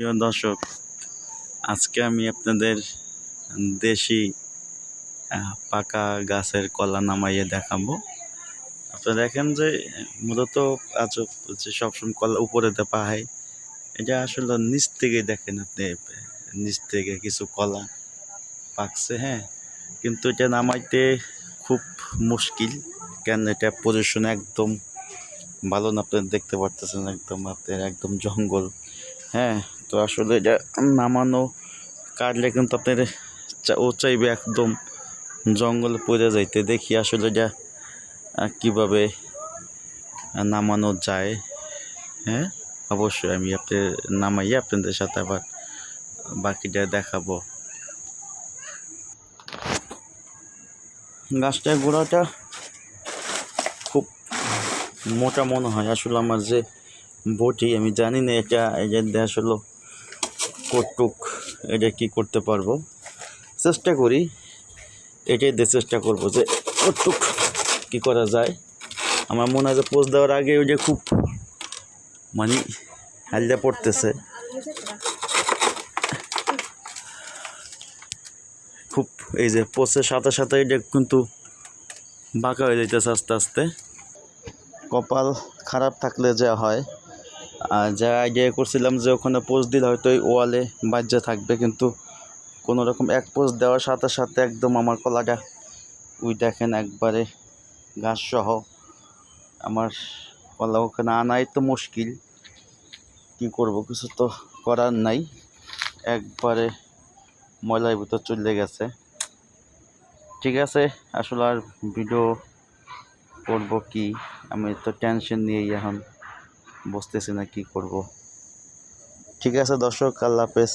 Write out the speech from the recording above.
প্রিয় দর্শক, আজকে আমি আপনাদের দেশি পাকা গাছের কলা নামাইয়ে দেখাবো। আপনারা দেখেন যে মূলত আজব যে সবসময় কলা উপরে দেপা হয়। এটা আসলে নিচ থেকে দেখেন আপনি, নিচ থেকে কিছু কলা পাকছে হ্যাঁ। কিন্তু এটা নামাইতে খুব মুশকিল, কেন এটা পজিশন একদম ভালো না, আপনারা দেখতে পারতেছেন একদম, আপনার একদম জঙ্গল হ্যাঁ। তো আসলে এটা নামানো কাটলে কিন্তু আপনার ও চাইবে একদম জঙ্গলে পড়ে যাইতে। দেখি আসলে এটা কীভাবে নামানো যায়। হ্যাঁ? অবশ্যই আমি আপনার, নামাইয়ে আপনাদের সাথে আবার বাকিটা দেখাবো। গাছটার গোড়াটা খুব মোটা মনে হয়। আসলে আমার যে বটি, আমি জানি না এটা এটা আসলে কটুক, এটা কি করতে পারব? চেষ্টা করি, এটাই দিয়ে চেষ্টা করব যে কটুক কি করা যায়। আমার মনে হয় যে পোস্ট দেওয়ার আগে ওই যে খুব মানে হালদা পড়তেছে। খুব এই যে পোস্টের সাথে সাথে এটা কিন্তু বাঁকা হয়ে যাইতেছে আস্তে আস্তে। কপাল খারাপ থাকলে যা হয়। আর যা আইডিয়া করছিলাম যে ওখানে পোস্ট দিলে হয়তো ওই ওয়ালে বাজ্যা থাকবে, কিন্তু কোনো রকম এক পোস্ট দেওয়ার সাথে সাথে একদম আমার কলাটা ওই দেখেন একবারে ঘাস সহ আমার কলা ওখানে আনাই তো মুশকিল। কি করব, কিছু তো করার নাই। একবারে ময়লার ভিতর চলে গেছে। ঠিক আছে, আসলে আর ভিডিও করব কি? আমি তো টেনশন নিয়েই এখন। বুঝতেছি না কি করব। ঠিক আছে দর্শক আল্লাহ হাফেজ।